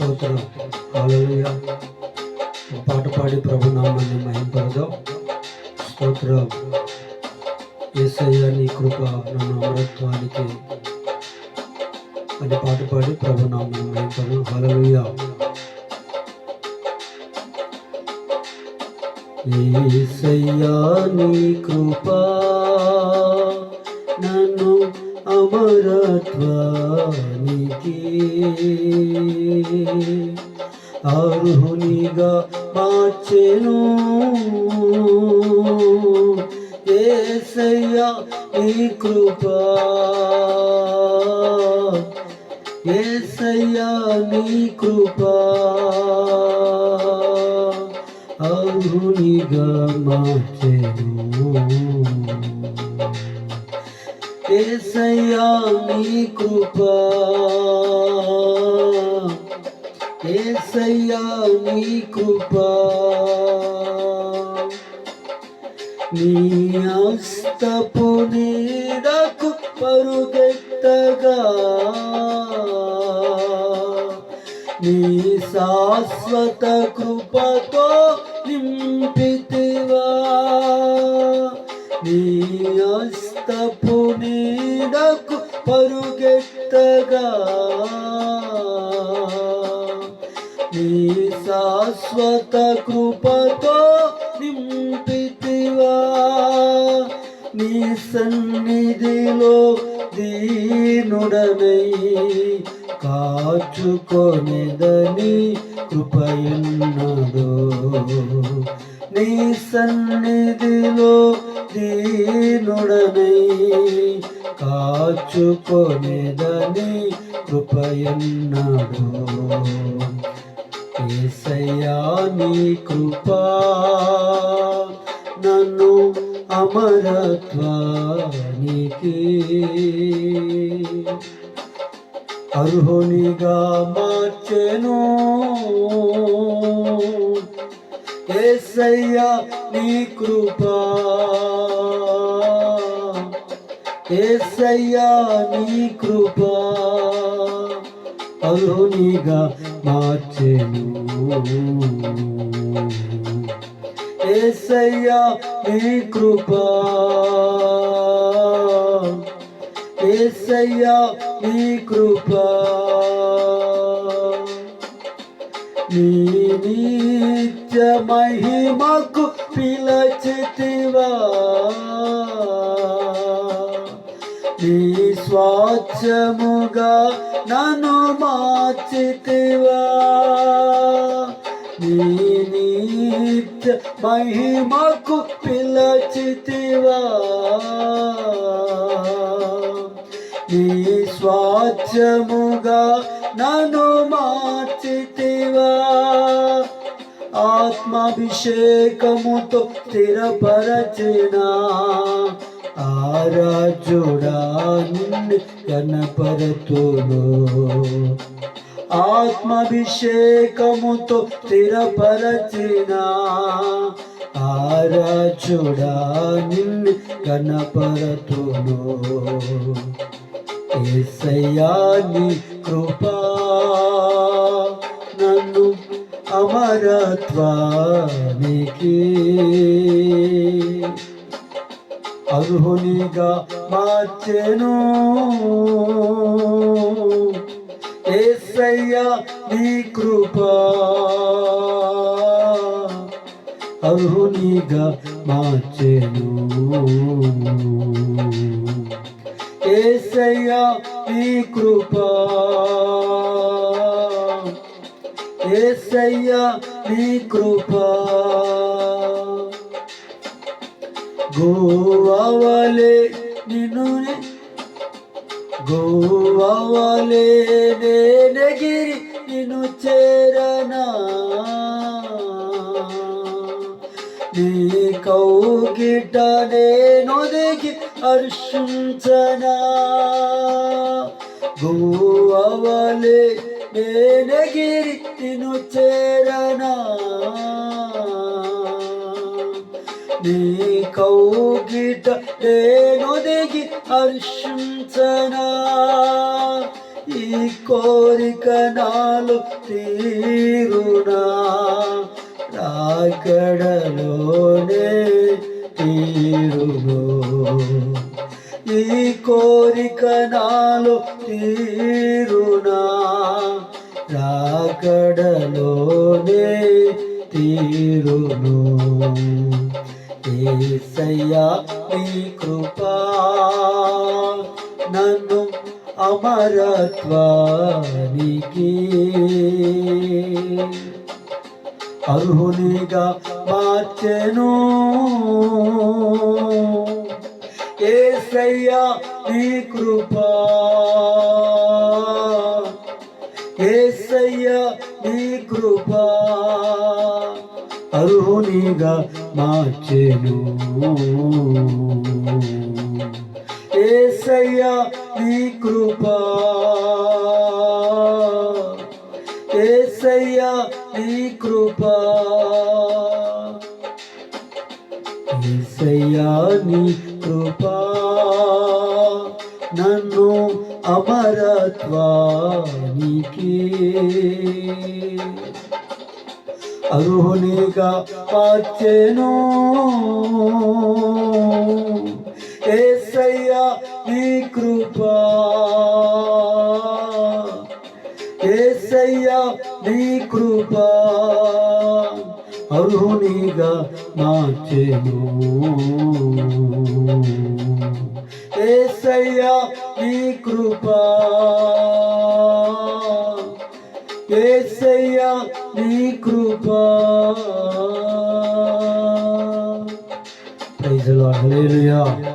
స్తోత్రం. హల్లెలూయా. పాట పాడి ప్రభు నామాన్ని మహింపడదాం. స్తోత్రం. ఏసయ్య నీ కృప నన్ను అమరత్వానికి అని పాట పాడి ప్రభు నామాన్ని మహింపడదాం. హల్లెలూయా. ఏసయ్యా నీ కృప నన్ను అమరత్వానికి అర్హునిగా మార్చెను ఏసయ్యా నీ కృప ఏసయ్యా నీ కృప అర్హునిగా మార్చెను ఏసయ్యా నీ కృప. ఏసయ్యా నీ కృప. నీ అస్తపు నీడకు పరుగెత్తగా. నీ శాశ్వతకు నీ హస్తపు నీడకు పరుగెత్తగా. నీ శాశ్వత కృపతో నింపితివా. నీ సన్నిధిలో దీనుడనై కాచుకొనిదని కృపయున్నదో నీ సన్నిధిలో దీనుడనై కాచుకొనేదని కృపయన్నాడు. ఏసయ్యా నీ కృపా నన్ను అమరత్వానికి అర్హునిగా మార్చెను. ఏసయ్యా నీ కృపా ఏసయ్యా నీ కృపా అర్హునిగా మార్చెను. ఏసయ్యా నీ కృపా ఏసయ్యా నీ కృపా నీ నిత్య మహిమకు పిలచితివా. స్వాచ్ఛముగా నన్ను మార్చితివా. నీ నిత్య మహిమకు పిలచితివా. నీ స్వాచ్ఛముగా నన్ను మార్చితివా. ఆత్మాభిషేకముతో స్థిరపరచినా. ఆరాజుడా నిన్ను కనపరతును ఆత్మాభిషేకముతో స్థిరపరచిన ఆరాజుడా నిన్ను కనపరతును ఏసయాని కృపా నన్ను అమరత్వానికి అర్హునిగా మార్చెను. ఏసయ్యా నీ కృప. అర్హునిగా మార్చెను. ఏసయ్యా నీ కృప. ఏసయ్యా నీ కృపా. గోవాలే నిన్ను గోవాలే నేనగిరి నిన్ను చేరనా? నీ కౌగిట నేను దిగి హర్షించనా? గోవాలే నేనగిరి నిన్ను చేరనా? నీ కౌగిట నేను దిగి హర్షించనా? ఈ కోరిక నాలు తీరునా? రాకడలోనే తీరును. ఈ కోరిక నాలు తీరునా? రాకడలోనే తీరును. ఏసయ్యా నీ కృపా నన్ను అమరత్వానికి. అర్హునిగా మార్చెను. ఏసయ్యా నీ కృపా అర్హునిగా మార్చెను. ఏసయ్యా నీ కృపా. ఏసయ్యా నీ కృపా. ఏసయ్యా నీ కృపా. నన్ను అమరత్వానికి. అర్హునిగా మార్చెను ఏసయ్యా నీ కృపా. ఏసయ్యా నీ కృపా. అర్హునిగా మార్చెను. ఏసయ్యా నీ కృపా. hayır ya.